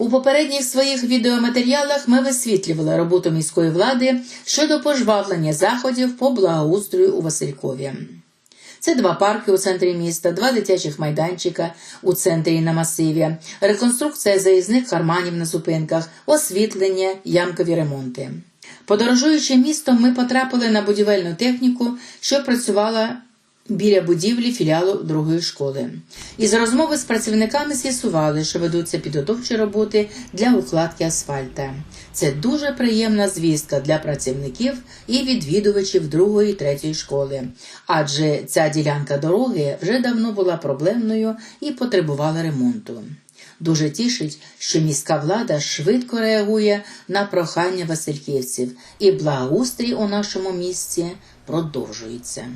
У попередніх своїх відеоматеріалах ми висвітлювали роботу міської влади щодо пожвавлення заходів по благоустрою у Василькові. Це два парки у центрі міста, два дитячих майданчика у центрі на масиві, реконструкція заїзних карманів на зупинках, освітлення, ямкові ремонти. Подорожуючи містом, ми потрапили на будівельну техніку, що працювала біля будівлі філіалу другої школи. Із розмови з працівниками з'ясували, що ведуться підготовчі роботи для укладки асфальта. Це дуже приємна звістка для працівників і відвідувачів другої і третьої школи, адже ця ділянка дороги вже давно була проблемною і потребувала ремонту. Дуже тішить, що міська влада швидко реагує на прохання васильківців, і благоустрій у нашому місті продовжується.